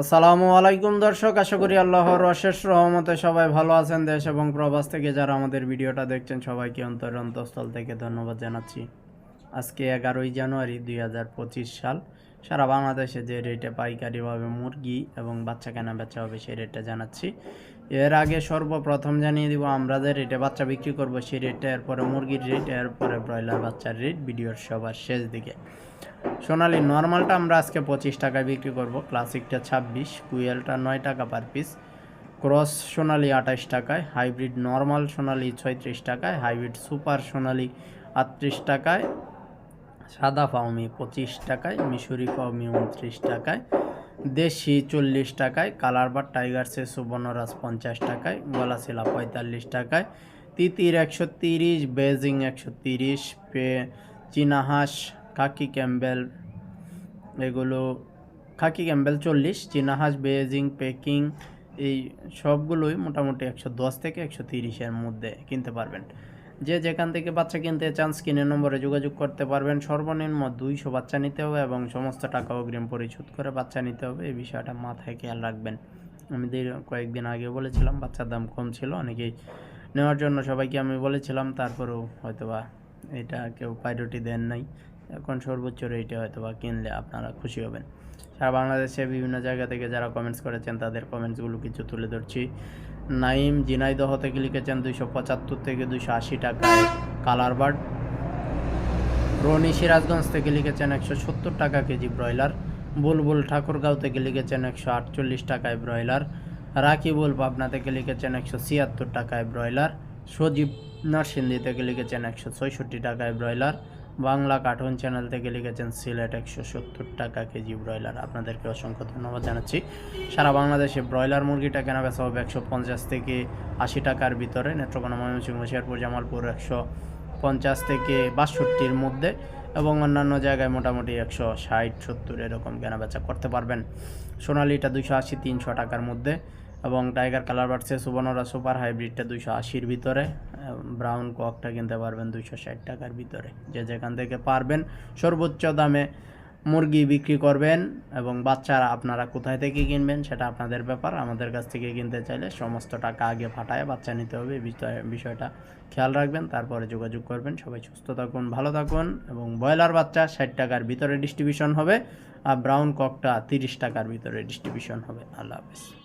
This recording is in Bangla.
আসসালামু আলাইকুম দর্শক, আশা করি আল্লাহর অশেষ রহমতে সবাই ভালো আছেন দেশ এবং প্রবাস থেকে যারা আমাদের ভিডিওটা দেখছেন, সবাইকে অন্তর অন্তঃস্থল থেকে ধন্যবাদ জানাচ্ছি। আজকে এগারোই জানুয়ারি দুই হাজার পঁচিশ সাল, সারা বাংলাদেশে যে রেটে পাইকারিভাবে মুরগি এবং বাচ্চা কেনা বেচা হবে সেই রেটটা জানাচ্ছি। এর আগে সর্বপ্রথম জানিয়ে দিব, আমরা যে রেটে বাচ্চা বিক্রি করব, সেই রেটটা এরপরে মুরগির রেট এরপরে ব্রয়লার বাচ্চার রেট ভিডিওর সবার শেষ দিকে। সোনালি নর্মালটা আমরা আজকে পঁচিশ টাকায় বিক্রি করব ক্লাসিকটা ছাব্বিশ, কুয়েলটা নয় টাকা পার পিস ক্রস সোনালি আঠাশ টাকায় হাইব্রিড নর্মাল সোনালি ছয়ত্রিশ টাকায় হাইব্রিড সুপার সোনালি আটত্রিশ টাকায়, সাদা ফাউমি পঁচিশ টাকায়, মিশরি ফাউমি উনত্রিশ টাকায় দেশি চল্লিশ টাকায়, কালার বা টাইগার্সে সুবর্ণরাজ পঞ্চাশ টাকায় গলাশিলা পঁয়তাল্লিশ টাকায়, তিতির একশো তিরিশ, বেজিং একশো তিরিশ, পে, চীনাহাঁস কাকি ক্যাম্বেল, এগুলো, খাকি ক্যাম্বেল চল্লিশ, চীনাহাঁস, বেজিং, পেকিং, এই সবগুলোই মোটামুটি একশো দশ থেকে একশো তিরিশের মধ্যে কিনতে পারবেন। যে যেখান থেকে বাচ্চা কিনতে চান স্ক্রিনের নম্বরে যোগাযোগ করতে পারবেন। সর্বনিম্ন দুইশো বাচ্চা নিতে হবে এবং সমস্ত টাকা অগ্রিম পরিশোধ করে বাচ্চা নিতে হবে। এই বিষয়টা মাথায় খেয়াল রাখবেন। আমি কয়েকদিন আগে বলেছিলাম, বাচ্চার দাম কম ছিল, অনেকেই নেওয়ার জন্য সবাইকে আমি বলেছিলাম, তারপরেও হয়তোবা এটা কেউ প্রায়োরিটি দেন নাই। এখন সর্বোচ্চ রেটে হয়তোবা কিনলে আপনারা খুশি হবেন। সারা বাংলাদেশে বিভিন্ন জায়গা থেকে যারা কমেন্টস করেছেন, তাদের কমেন্টসগুলো কিছু তুলে ধরছি। নাইম জিনাইদহ থেকে লিখেছেন দুইশো পঁচাত্তর থেকে দুইশো আশি টাকায় কালার বার্ড। রনি সিরাজগঞ্জ থেকে লিখেছেন একশো সত্তর টাকা কেজি ব্রয়লার। বুলবুল ঠাকুরগাঁও থেকে লিখেছেন একশো আটচল্লিশ টাকায় ব্রয়লার। রাকিবুল পাবনা থেকে লিখেছেন একশো ছিয়াত্তর টাকায় ব্রয়লার। সজীব নরসিংদী থেকে লিখেছেন একশো ছয়ষট্টি টাকায় ব্রয়লার। বাংলা কার্টুন চ্যানেল থেকে লিখেছেন সিলেট একশো সত্তর টাকা কেজি ব্রয়লার। আপনাদেরকে অসংখ্য ধন্যবাদ জানাচ্ছি। সারা বাংলাদেশে ব্রয়লার মুরগিটা কেনা বেচা হবে একশো পঞ্চাশ থেকে আশি টাকার ভিতরে। নেত্রকোনা ময়মনসিংহ, শেরপুর, জামালপুর একশো পঞ্চাশ থেকে বাষট্টির মধ্যে এবং অন্যান্য জায়গায় মোটামুটি একশো ষাট সত্তর এরকম কেনা বেচা করতে পারবেন। সোনালিটা দুশো আশি, তিনশো টাকার মধ্যে। এবং টাইগার কালার বাড়ছে, সুবর্ণরা সুপার হাইব্রিডটা দুশো আশির ভিতরে ব্রাউন ককটা কিনতে পারবেন দুশো ষাট টাকার ভিতরে। যে যেখান থেকে পারবেন, সর্বোচ্চ দামে মুরগি বিক্রি করবেন এবং বাচ্চারা আপনারা কোথায় থেকে কিনবেন সেটা আপনাদের ব্যাপার। আমাদের কাছ থেকে কিনতে চাইলে সমস্ত টাকা আগে ফাটায় বাচ্চা নিতে হবে বিষয়- বিষয়টা খেয়াল রাখবেন, তারপরে যোগাযোগ করবেন। সবাই সুস্থ থাকুন, ভালো থাকুন এবং ব্রয়লার বাচ্চা ষাট টাকার ভিতরে ডিস্ট্রিবিউশন হবে, আর ব্রাউন ককটা তিরিশ টাকার ভিতরে ডিস্ট্রিবিউশন হবে। আল্লাহ হাফেজ।